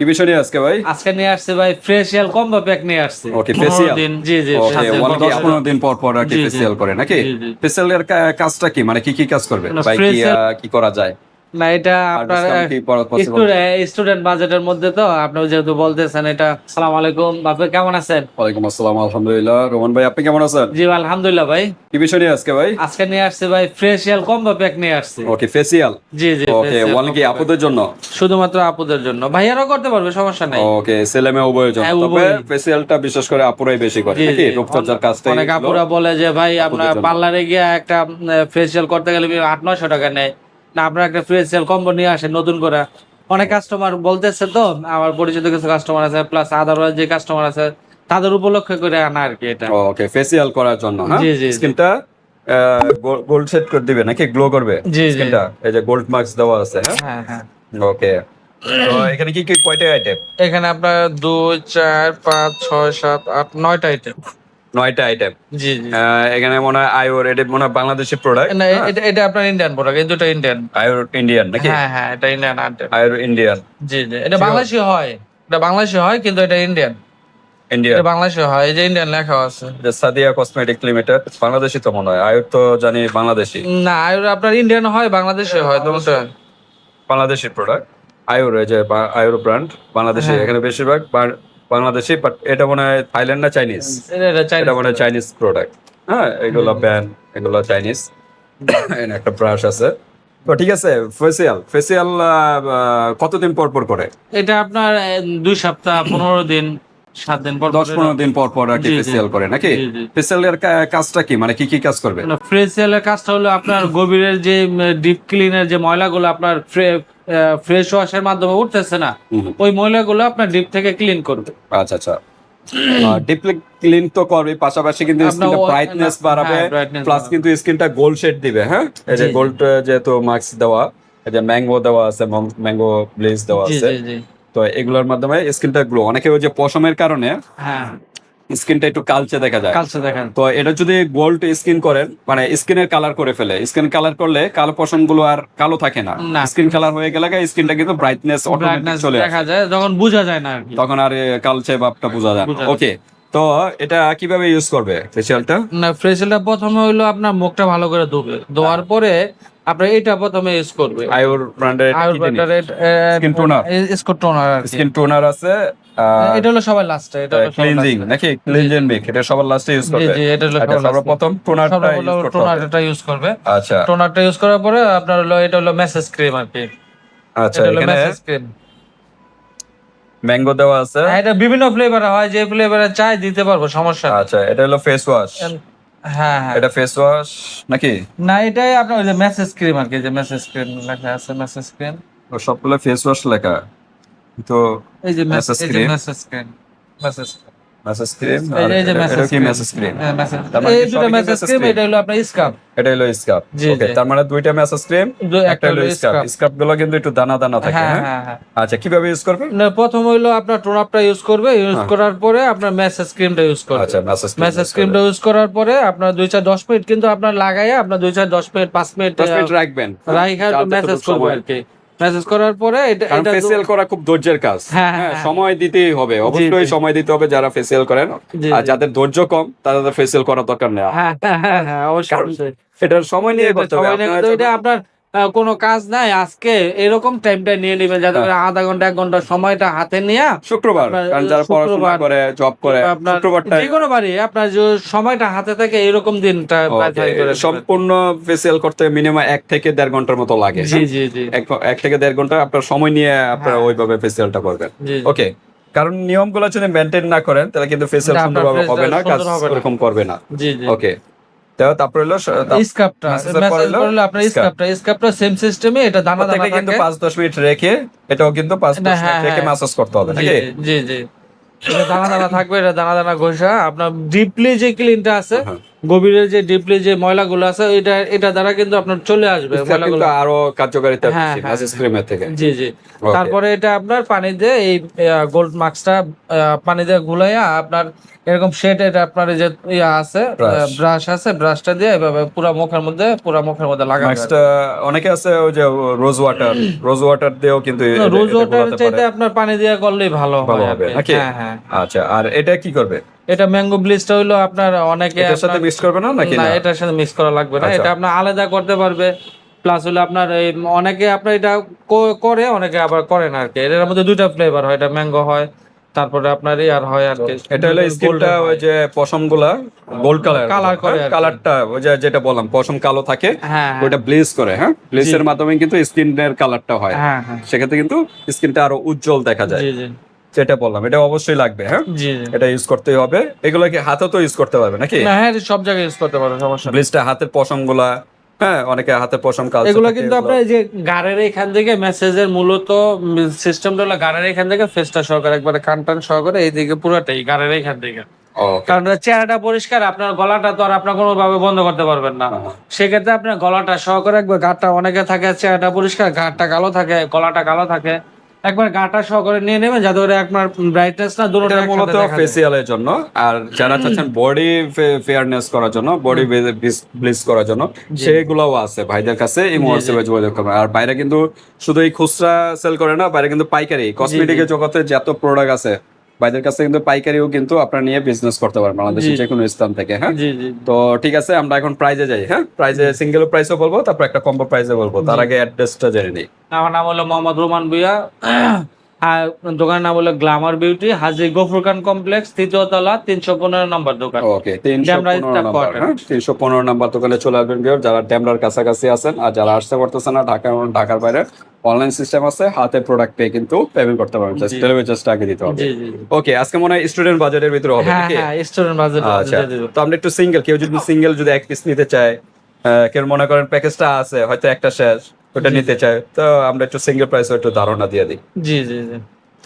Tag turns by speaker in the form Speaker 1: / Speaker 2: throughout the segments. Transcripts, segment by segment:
Speaker 1: কি বিষয় নিয়ে আজকে ভাই?
Speaker 2: আজকে নিয়ে আসছে ভাই ফেসিয়াল কম্বো প্যাক নিয়ে আসছে। জি জি
Speaker 1: ওকে
Speaker 2: দিন পর পর-
Speaker 1: দিন পর পর আর কি। ফেসিয়াল করে নাকি। ফেসিয়ালের কাজটা কি? মানে কি কি কাজ করবে? ভাই কি করা যায়?
Speaker 2: না এটা আপনার? স্টুডেন্ট বাজেটের মধ্যে তো আপনি যেহেতু বলতেছেন এটা সালাম আলাইকুম বাপু কেমন আছেন?
Speaker 1: ওয়ালাইকুম আসসালাম আলহামদুলিল্লাহ। রোমান ভাই আপনি কেমন আছেন?
Speaker 2: জি আলহামদুলিল্লাহ ভাই।
Speaker 1: কি বিষয় নিয়ে আজকে ভাই?
Speaker 2: আজকে নিয়ে আসছে ভাই ফেসিয়াল কম্বো প্যাক নিয়ে আসছে।
Speaker 1: ওকে ফেসিয়াল
Speaker 2: জি জি
Speaker 1: ওকে ওয়ান কি আপুদের জন্য?
Speaker 2: শুধুমাত্র আপুদের জন্য। ভাইয়ারাও করতে পারবে সমস্যা নাই।
Speaker 1: ওকে ছেলে মেয়ে উভয়ের জন্য।
Speaker 2: হ্যাঁ,
Speaker 1: তবে ফেসিয়ালটা বিশেষ করে আপুরাই বেশি করে নাকি? রূপচর্চার কাজটা
Speaker 2: অনেক আপুরা বলে যে ভাই আপনার পার্লারে গিয়ে একটা ফেসিয়াল করতে গেলে আট নয়শো টাকা নেয়? না আপনার একটা ফেসিয়াল কম্বো নিয়ে আসেন নতুন করে। অনেক কাস্টমার বলতেছে তো আমার পরিচিত কিছু কাস্টমার আছে প্লাস আদারওয়াইজ যে কাস্টমার আছে তাদের উপলক্ষে করে আনা আর কি এটা।
Speaker 1: ওকে ফেসিয়াল করার জন্য হ্যাঁ?
Speaker 2: জি, জি, জি।
Speaker 1: স্কিনটা গোল্ড সেট করে দিবে নাকি গ্লো করবে?
Speaker 2: জি, জি।
Speaker 1: স্কিনটা এই যে গোল্ড মার্কস দেওয়া আছে হ্যাঁ?
Speaker 2: হ্যাঁ হ্যাঁ।
Speaker 1: ওকে তো এখানে কি কি কয়টা আইটেম
Speaker 2: এখানে আপনার দুই চার পাঁচ ছয় সাত আট নয়টা আইটেম
Speaker 1: নয়টা আইটেম
Speaker 2: জি
Speaker 1: এখানে মনে হয় আয়োর এটা মনে হয় বাংলাদেশি প্রোডাক্ট
Speaker 2: না এটা এটা আপনার ইন্ডিয়ান প্রোডাক্ট এই দুটো ইন্ডিয়ান
Speaker 1: আয়োর ইন্ডিয়ান নাকি?
Speaker 2: হ্যাঁ হ্যাঁ এটা ইন্ডিয়ান
Speaker 1: আয়োর ইন্ডিয়ান
Speaker 2: জি জি এটা বাংলাদেশি হয়। এটা বাংলাদেশি হয় কিন্তু এটা ইন্ডিয়ান
Speaker 1: ইন্ডিয়ান
Speaker 2: এটা বাংলাদেশি হয় এই যে ইন্ডিয়ান লেখা আছে।
Speaker 1: সাদিয়া কসমেটিক লিমিটেড বাংলাদেশি তো মনে হয়। আয়োর তো জানি বাংলাদেশি।
Speaker 2: না আর আপনার ইন্ডিয়ান হয় বাংলাদেশে হয় দুটো।
Speaker 1: বাংলাদেশি প্রোডাক্ট আয়োর এই যে আয়োর ব্র্যান্ড বাংলাদেশি
Speaker 2: হ্যাঁ।
Speaker 1: এখানে বেশিরভাগ বাংলাদেশি বাট এটা মনে হয় থাইল্যান্ড না চাইনিজ?
Speaker 2: এটা
Speaker 1: মনে হয় চাইনিজ প্রোডাক্ট হ্যাঁ এগুলো ব্যান এগুলো চাইনিজ। একটা ব্রাশ আছে। তো ঠিক আছে ফেসিয়াল ফেসিয়াল কতদিন পর পর করে?
Speaker 2: এটা আপনার দুই সপ্তাহ পনেরো দিন। সাত দিন পর
Speaker 1: দশ পনেরো দিন পর পর আর কি। ফেসিয়াল করে নাকি। ফেসিয়ালের কাজটা কি? মানে কি কি কাজ করবে?
Speaker 2: ফ্রেশিয়ালের কাজটা হলো আপনার গভীরের যে ডিপ ক্লিনের যে ময়লাগুলো আপনার ফ্রেশ ওয়াশের মাধ্যমে উঠতেছে না ওই ময়লাগুলো আপনার ডিপ থেকে ক্লিন করবে।
Speaker 1: আচ্ছা আচ্ছা। ডিপলি ক্লিন তো করবে পাশাপাশি কিন্তু স্কিনটা ব্রাইটনেস
Speaker 2: হ্যাঁ,
Speaker 1: বাড়াবে প্লাস কিন্তু স্কিনটা গোল্ড শেড দিবে হ্যাঁ? এই যে। গোল্ড যেহেতু মার্কস দেওয়া এই যে ম্যাঙ্গো দেওয়া আছে ম্যাঙ্গো ব্লেজ দেওয়া আছে। তো এগুলোর মাধ্যমে স্কিনটা গ্লো। অনেকে ওই যে পশমের কারণে
Speaker 2: হ্যাঁ।
Speaker 1: স্কিনটা একটু কালচে দেখা যায়।
Speaker 2: কালচে দেখেন।
Speaker 1: তো এটা যদি গোল্ড স্কিন করেন মানে স্কিনের কালার করে ফেলে স্কিন কালার করলে কালো পশমগুলো আর কালো থাকে না। স্কিন কালার হয়ে গেলে স্কিনটা কিন্তু ব্রাইটনেস
Speaker 2: ব্রাইটনেস
Speaker 1: চলে
Speaker 2: দেখা যায় যখন বোঝা যায় না
Speaker 1: তখন আর কালচে ভাবটা বোঝা যায় ওকে তো এটা কীভাবে ইউজ করবে ফেসিয়ালটা
Speaker 2: না ফ্রেশিয়ালটা প্রথমে হইল আপনার মুখটা ভালো করে ধুবে। ধোয়ার পরে আপনার এটা প্রথমে ইউজ করবে।
Speaker 1: আয়ুর ব্র্যান্ডের Skin toner?
Speaker 2: স্কট টোনার আর কি।
Speaker 1: স্কিন টোনার আছে
Speaker 2: এটা হলো সবার লাস্টে এটা হলো
Speaker 1: ক্লিনজিং নাকি? ক্লিনজিং মেক এটা সবার লাস্টে ইউজ করবে।
Speaker 2: জি এটা হলো
Speaker 1: আচ্ছা
Speaker 2: সবার।
Speaker 1: সর্বপ্রথম টোনারটা ইউজ হবে।
Speaker 2: টোনারটা ইউজ করবে।
Speaker 1: আচ্ছা।
Speaker 2: টোনারটা ইউজ করার পরে আপনার হলো এটা হলো মেসেজ ক্রিম আর কি।
Speaker 1: আচ্ছা
Speaker 2: এটা হলো
Speaker 1: এখানে
Speaker 2: মেসেজ ক্রিম
Speaker 1: ম্যাঙ্গো দেওয়া আছে।
Speaker 2: এটা বিভিন্ন ফ্লেভার হয় যে ফ্লেভারে চাই দিতে পারব সমস্যা
Speaker 1: আচ্ছা এটা হলো ফেস ওয়াশ
Speaker 2: হ্যাঁ হ্যাঁ।
Speaker 1: এটা ফেস ওয়াশ নাকি?
Speaker 2: না এটাই আপনার ওই যে মেসেজ ক্রিম আর কি যে মেসেজ ক্রিম লেখা আছে মেসেজ ক্রিম
Speaker 1: ও সবগুলো ফেস ওয়াশ লেখা। তো
Speaker 2: এই যে massage
Speaker 1: cream
Speaker 2: massage cream massage
Speaker 1: massage cream
Speaker 2: এই যে-।
Speaker 1: মেসেজ ক্রিম
Speaker 2: হ্যাঁ,
Speaker 1: মানে
Speaker 2: এই দুটো মেসেজ ক্রিম এটা হলো আপনার স্কাপ
Speaker 1: এটা হলো স্কাপ ওকে তার মানে দুইটা মেসেজ ক্রিম একটা হলো স্কাপ
Speaker 2: স্কাপ
Speaker 1: স্কাপগুলো কিন্তু একটু দানা দানা থাকে
Speaker 2: হ্যাঁ
Speaker 1: হ্যাঁ?
Speaker 2: হ্যাঁ
Speaker 1: আচ্ছা কীভাবে ইউজ করবে
Speaker 2: না প্রথম হইল আপনার টোনাপটা ইউজ করবে। ইউজ করার পরে আপনার মেসেজ ক্রিমটা ইউজ করবে।
Speaker 1: আচ্ছা মেসেজ
Speaker 2: মেসেজ ক্রিমটা ইউজ করার পরে আপনার দুই চার দশ মিনিট কিন্তু আপনার লাগাইয়া আপনার দুই চার দশ মিনিট পাঁচ মিনিট
Speaker 1: রাখবেন।
Speaker 2: রাইখা মেসেজ
Speaker 1: যতটুকু
Speaker 2: করবে
Speaker 1: সময়।
Speaker 2: আর কি। মেসেজ করার পরে এটা এটা
Speaker 1: ফেসিয়াল করা খুব ধৈর্যের কাজ।
Speaker 2: হ্যাঁ,
Speaker 1: হ্যাঁ
Speaker 2: হ্যাঁ।
Speaker 1: সময় দিতেই হবে। অবশ্যই সময় দিতে হবে যারা ফেসিয়াল করেন। আর যাদের ধৈর্য কম তাদের ফেসিয়াল করার দরকার নেই।
Speaker 2: হ্যাঁ হ্যাঁ হ্যাঁ হ্যাঁ অবশ্যই।
Speaker 1: এটার সময় নিয়ে করতে হবে।
Speaker 2: এটা আপনার কোনো কাজ নাই আজকে এরকম টাইমটা নিয়ে নেবেন যাতে করে আধা ঘণ্টা এক ঘণ্টা সময়টা হাতে নিয়ে
Speaker 1: শুক্রবার
Speaker 2: আপনার
Speaker 1: কারণ যারা পড়াশোনা
Speaker 2: শুক্রবার
Speaker 1: করে জব করে
Speaker 2: আপনার
Speaker 1: শুক্রবারটা
Speaker 2: যে কোনো বাড়ি আপনার যে সময়টা হাতে থাকে এরকম দিনটা।
Speaker 1: সম্পূর্ণ ফেসিয়াল করতে মিনিমাম এক থেকে দেড় ঘণ্টার মতো লাগে
Speaker 2: জি জি জি
Speaker 1: এক থেকে দেড় ঘণ্টা আপনার সময় নিয়ে আপনারা
Speaker 2: হ্যাঁ।
Speaker 1: ওইভাবে ফেসিয়ালটা করবেন। ওকে কারণ নিয়মগুলো যদি মেনটেন না করেন তাহলে কিন্তু ফেসিয়াল সুন্দরভাবে হবে না কাজ। ওরকম করবে না
Speaker 2: জি জি
Speaker 1: ওকে তারপর হলো
Speaker 2: স্কাপটা
Speaker 1: হলো
Speaker 2: আপনার স্কাপটা স্কাপটা সেম সিস্টেমে এটা দানা দানা
Speaker 1: কিন্তু
Speaker 2: থাকে।
Speaker 1: পাঁচ দশ মিনিট রেখে এটাও কিন্তু পাঁচ
Speaker 2: না,
Speaker 1: দশ
Speaker 2: হ্যাঁ,
Speaker 1: মিনিট রেখে
Speaker 2: হ্যাঁ।
Speaker 1: ম্যাসাজ করতে হবে
Speaker 2: জি
Speaker 1: নাকি
Speaker 2: জি। জি দানা দানা থাকবে এটা দানা দানা ঘষা। আপনার ডিপলি যে ক্লিনটা আছে
Speaker 1: হ্যাঁ।
Speaker 2: গভীরের যে ডিপলি যে ময়লাগুলো আছে এটা এটা দ্বারা কিন্তু আপনার চলে আসবে ময়লাগুলো।
Speaker 1: আরও কার্যকারিতা
Speaker 2: হ্যাঁ,
Speaker 1: বেশি
Speaker 2: হ্যাঁ,
Speaker 1: ক্রিমের থেকে।
Speaker 2: জি জি। তারপরে এটা আপনার পানি দিয়ে এই গোল্ড মাস্কটা পানি দিয়ে গুলাইয়া আপনার এরকম শেড এটা আপনার যে ইয়া আছে ব্রাশ আছে ব্রাশটা দিয়ে এভাবে পুরো মুখের মধ্যে পুরো মুখের মধ্যে লাগাবে
Speaker 1: নেক্সট অনেকে আছে ওই যে রোজ ওয়াটার রোজ ওয়াটার দিয়েও কিন্তু
Speaker 2: রোজ ওয়াটার চাইতে আপনার পানি দিয়ে করলেই ভালো হয়
Speaker 1: হবে
Speaker 2: হ্যাঁ হ্যাঁ।
Speaker 1: আচ্ছা আর এটা কি করবে?
Speaker 2: এটা ম্যাঙ্গো ব্লিচটা হইল আপনার অনেকে
Speaker 1: এটার সাথে মিক্স করবে না নাকি
Speaker 2: না এটার সাথে মিক্স করা লাগবে না।
Speaker 1: আচ্ছা।
Speaker 2: এটা আপনার আলাদা করতে পারবে। প্লাস হলো আপনার এই অনেকে আপনার এটা করে অনেকে আবার করে না আর কি এটার মধ্যে দুইটা ফ্লেভার হয়। এটা ম্যাঙ্গো হয় তারপরে আপনার ইয়ার হয় আর কি।
Speaker 1: এটা হলো স্কিনটা ওই যে পশমগুলা গোল্ড কালার
Speaker 2: কালার করে
Speaker 1: কালারটা ওই যে যেটা বললাম পশম কালো থাকে
Speaker 2: হ্যাঁ হ্যাঁ,
Speaker 1: ওইটা ব্লেজ করে হ্যাঁ? ব্লেজের মাধ্যমে কিন্তু স্কিনের কালারটা হয়।
Speaker 2: হ্যাঁ হ্যাঁ।
Speaker 1: সেক্ষেত্রে কিন্তু স্কিনটা আরও উজ্জ্বল দেখা যায়।
Speaker 2: জি জি।
Speaker 1: যেটা বললাম এটা অবশ্যই লাগবে হ্যাঁ? এটা ইউজ করতেই হবে। এগুলো কি হাতে তো ইউজ করতে পারবে নাকি?
Speaker 2: না হ্যাঁ সব জায়গায় ইউজ করতে পারো সমস্যা নেই।
Speaker 1: ব্লেজটা হাতের পশমগুলা হ্যাঁ অনেকে হাতের পশম কালচে
Speaker 2: এগুলো কিন্তু আপনার যে গাড়ের এখান থেকে মেসেজের মূলত সিস্টেমটা হলো গাড়ের এখান থেকে ফেসটা সহকারে একবারে কান টান সহকারে এইদিকে পুরোটাই গাড়ের এখান থেকে। কারণ চেহারাটা পরিষ্কার আপনার গলাটা তো আর আপনার কোনো ভাবে বন্ধ করতে পারবেন না।
Speaker 1: হ্যাঁ।
Speaker 2: সেক্ষেত্রে আপনার গলাটা সহকারে একবার গাটা অনেকে থাকে চেহারাটা পরিষ্কার ঘাটটা কালো থাকে গলাটা কালো থাকে। একবার গাটা সহকারে নিয়ে নেবেন যাতে করে আপনার ব্রাইটনেস না দুটো
Speaker 1: এটা মূলত ফেসিয়ালের জন্য। আর যারা চাচ্ছেন বডি ফেয়ারনেস করার জন্য বডি ব্লিস করার জন্য সেগুলোও আছে ভাইদের কাছে এই মুহূর্তে যোগাযোগ করবেন। আর বাইরে কিন্তু শুধু এই খুচরা সেল করে না বাইরে কিন্তু পাইকারি কসমেটিকের জগতে যত প্রোডাক্ট আছে ভাইদের কাছে কিন্তু পাইকারিও কিন্তু আপনারা নিয়ে বিজনেস করতে পারেন বাংলাদেশের যে কোনো স্থান থেকে হ্যাঁ? তো ঠিক আছে আমরা এখন প্রাইজে যাই হ্যাঁ? প্রাইজে সিঙ্গেল প্রাইসও বলব তারপর একটা কম্বো প্রাইসে বলব তার আগে অ্যাড্রেসটা জেনে নিই।
Speaker 2: আমার নাম হলো মোহাম্মদ রোমান ভুইয়া। দোকানের নাম হলো glamour beauty Haji Gafarkhan complex তৃতীয় তলা তিনশো পনেরো নম্বর দোকান।
Speaker 1: ওকে তিনশো পনেরো নাম্বার হ্যাঁ? নাম্বার দোকানে চলে আসবেন যারা ড্যামরার কাছাকাছি আছেন আর যারা আসতে পারতেছেন না ঢাকা ঢাকার বাইরে অনলাইন সিস্টেম আছে হাতে প্রোডাক্ট পেয়ে কিন্তু পেমেন্ট করতে পারবেন। জাস্ট ডেলিভারি চার্জটা আগে দিতে হবে। ওকে আজকে মনে হয় স্টুডেন্ট বাজেটের ভিতরে হবে
Speaker 2: হ্যাঁ
Speaker 1: নাকি?
Speaker 2: হ্যাঁ স্টুডেন্ট বাজেট
Speaker 1: আচ্ছা তো আমরা একটু সিঙ্গেল কেউ যদি সিঙ্গেল যদি এক পিস নিতে চায় কেউ মনে করেন প্যাকেজটা আছে হয়তো একটা শেষ ওটা নিতে চায় তো আমরা একটু সিঙ্গেল প্রাইসে একটু ধারণা দিয়ে দিই।
Speaker 2: জি জি জি।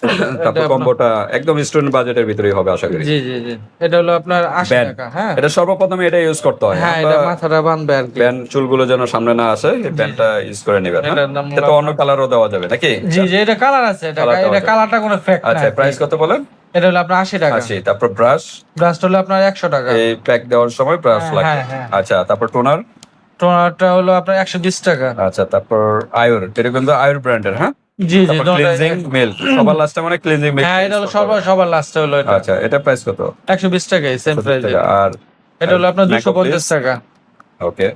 Speaker 1: তারপর কম্বোটা একদম স্টুডেন্ট বাজেটের ভিতরেই হবে আশা করি।
Speaker 2: জি জি জি। এটা হলো আপনার আশি
Speaker 1: Band।
Speaker 2: টাকা হ্যাঁ।
Speaker 1: এটা সর্বপ্রথমে এটা ইউজ করতে হয়।
Speaker 2: হ্যাঁ এটা মাথাটা বাঁধবে আর কি।
Speaker 1: ব্যান্ড চুলগুলো যেন সামনে না আসে এই ব্যান্ডটা ইউজ করে নেবেন হ্যাঁ? এটা অন্য কালারও দেওয়া যাবে নাকি?
Speaker 2: জি জি এটা কালার আছে এটা এটা কালারটা কোনো ফেক না
Speaker 1: আচ্ছা প্রাইস কত বলেন?
Speaker 2: এটা হলো আপনার আশি টাকা।
Speaker 1: আশি তারপর ব্রাশ
Speaker 2: ব্রাশটা হলো আপনার একশো টাকা।
Speaker 1: এই প্যাক দেওয়ার সময় ব্রাশ
Speaker 2: হ্যাঁ,
Speaker 1: লাগে
Speaker 2: হ্যাঁ।
Speaker 1: আচ্ছা তারপর টোনার
Speaker 2: টোনারটা হলো আপনার একশো বিশ টাকা।
Speaker 1: আচ্ছা তারপর আয়ুর এটা কিন্তু আয়ুর ব্র্যান্ডের হ্যাঁ?
Speaker 2: জি জি
Speaker 1: ক্লিনজিং মিল্ক সবার লাস্টে মানে ক্লিনজিং মিল্ক
Speaker 2: হ্যাঁ এটা হলো সবার সবার লাস্টে হলো এটা।
Speaker 1: আচ্ছা এটা প্রাইস কত?
Speaker 2: একশো বিশ সেম প্রাইস
Speaker 1: টাকা আর
Speaker 2: এটা হলো আপনার দুশো পঞ্চাশ টাকা।
Speaker 1: ওকে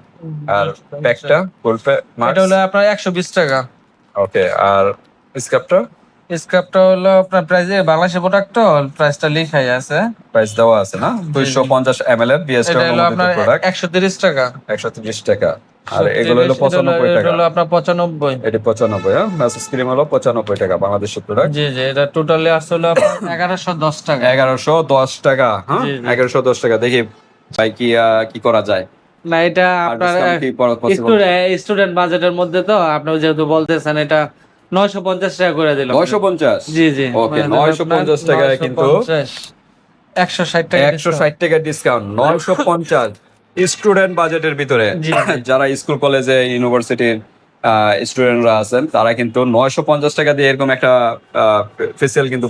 Speaker 1: আর প্যাকটা ফুল প্যাক
Speaker 2: এটা হলো আপনার একশো বিশ টাকা।
Speaker 1: ওকে আর স্কার্পটা
Speaker 2: স্ক্রাবটা হলো আপনার প্রাইস বাংলাদেশের প্রোডাক্ট তো প্রাইসটা লেখাই আছে।
Speaker 1: প্রাইস দেওয়া আছে না? দুইশো পঞ্চাশ এর বিএস
Speaker 2: এটা হলো আপনার
Speaker 1: প্রোডাক্ট
Speaker 2: একশো তিরিশ টাকা।
Speaker 1: একশো তিরিশ টাকা। আর এগুলো হলো
Speaker 2: 30,
Speaker 1: পঁচানব্বই
Speaker 2: এটা
Speaker 1: টাকা।
Speaker 2: হলো আপনার পঁচানব্বই।
Speaker 1: এটি পঁচানব্বই হ্যাঁ? মেসেজ ক্রিম হলো পঁচানব্বই টাকা বাংলাদেশের প্রোডাক্ট
Speaker 2: জি জি এটা টোটালি আসলে আপনার এগারোশো দশ টাকা।
Speaker 1: এগারোশো দশ টাকা হ্যাঁ?
Speaker 2: জি, জি।
Speaker 1: এগারোশো দশ টাকা দেখি ভাই কি কি করা যায়।
Speaker 2: না এটা আপনার স্টুডেন্ট বাজেটের মধ্যে তো আপনি যেহেতু বলতেছেন এটা নয়শো পঞ্চাশ টাকা করে দিলাম
Speaker 1: নয়শো পঞ্চাশ
Speaker 2: জি জি
Speaker 1: ওকে
Speaker 2: মানে
Speaker 1: নয়শো পঞ্চাশ টাকায় কিন্তু
Speaker 2: একশো ষাট টাকা
Speaker 1: একশো ষাট টাকা ডিসকাউন্ট নয়শো পঞ্চাশ স্টুডেন্ট বাজেটের ভিতরে। যারা স্কুল কলেজে ইউনিভার্সিটির স্টুডেন্টরা আছেন তারা কিন্তু নয়শো পঞ্চাশ টাকা দিয়ে এরকম একটা ফেসিয়াল কিন্তু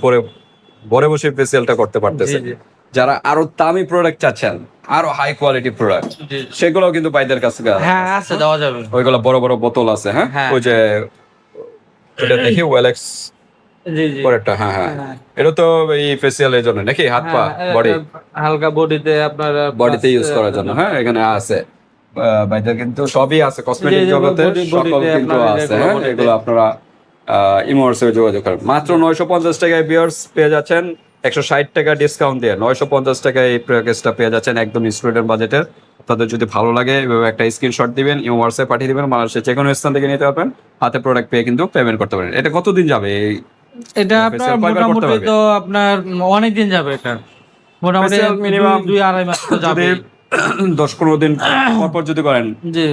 Speaker 1: ঘরে বসে ফেসিয়ালটা করতে পারতেছে। যারা আরও দামি প্রোডাক্ট চাচ্ছেন আরও হাই কোয়ালিটি প্রোডাক্ট। সেগুলোও কিন্তু বাইদের কাছে
Speaker 2: হ্যাঁ আছে দেওয়া যাবে
Speaker 1: ওইগুলো বড় বড় বোতল আছে হ্যাঁ
Speaker 2: হ্যাঁ।
Speaker 1: ওই যে এটা দেখি ওয়েলেক্স
Speaker 2: জি জি।
Speaker 1: পরেরটা হ্যাঁ হ্যাঁ।
Speaker 2: হ্যাঁ।
Speaker 1: এটা তো এই ফেসিয়ালের জন্য নাকি? হাত পা বডি
Speaker 2: হালকা বডিতে আপনার
Speaker 1: বডিতে ইউজ করার জন্য হ্যাঁ এখানে আছে। কিন্তু সবই আছে কসমেটিক জগতে সকল কিন্তু আছে হ্যাঁ এগুলো আপনারা ইমোর্সে যোগাযোগ করেন। মাত্র নয়শো পঞ্চাশ টাকায় বিয়ার্স পেয়ে যাচ্ছেন একশো ষাট টাকা ডিসকাউন্ট দিয়ে। নয়শো পঞ্চাশ টাকায় এই প্যাকেজটা পেয়ে যাচ্ছেন একদম স্টুডেন্ট বাজেটের তাদের যদি ভালো লাগে এভাবে একটা স্ক্রিনশট দিবেন ইমোর্সে পাঠিয়ে দিবেন বাংলাদেশের যে কোনো স্থান থেকে নিতে পারবেন। হাতে প্রোডাক্ট পেয়ে কিন্তু পেমেন্ট করতে পারেন এটা কতদিন যাবে এই
Speaker 2: এটা আপনার মোটামুটি তো আপনার অনেক দিন যাবে এটা। মোটামুটি
Speaker 1: minimum
Speaker 2: দুই- আড়াই মাস তো যাবে
Speaker 1: দশ পনেরো দিন পর পর যদি করেন
Speaker 2: জি।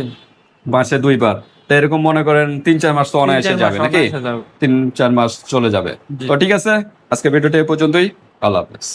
Speaker 1: মাসে দুইবার তো এরকম মনে করেন তিন চার মাস তো অনায়াসে যাবে নাকি? তিন চার মাস চলে যাবে। তো ঠিক আছে আজকে ভিডিওটা এই পর্যন্তই। আল্লাহ হাফেজ।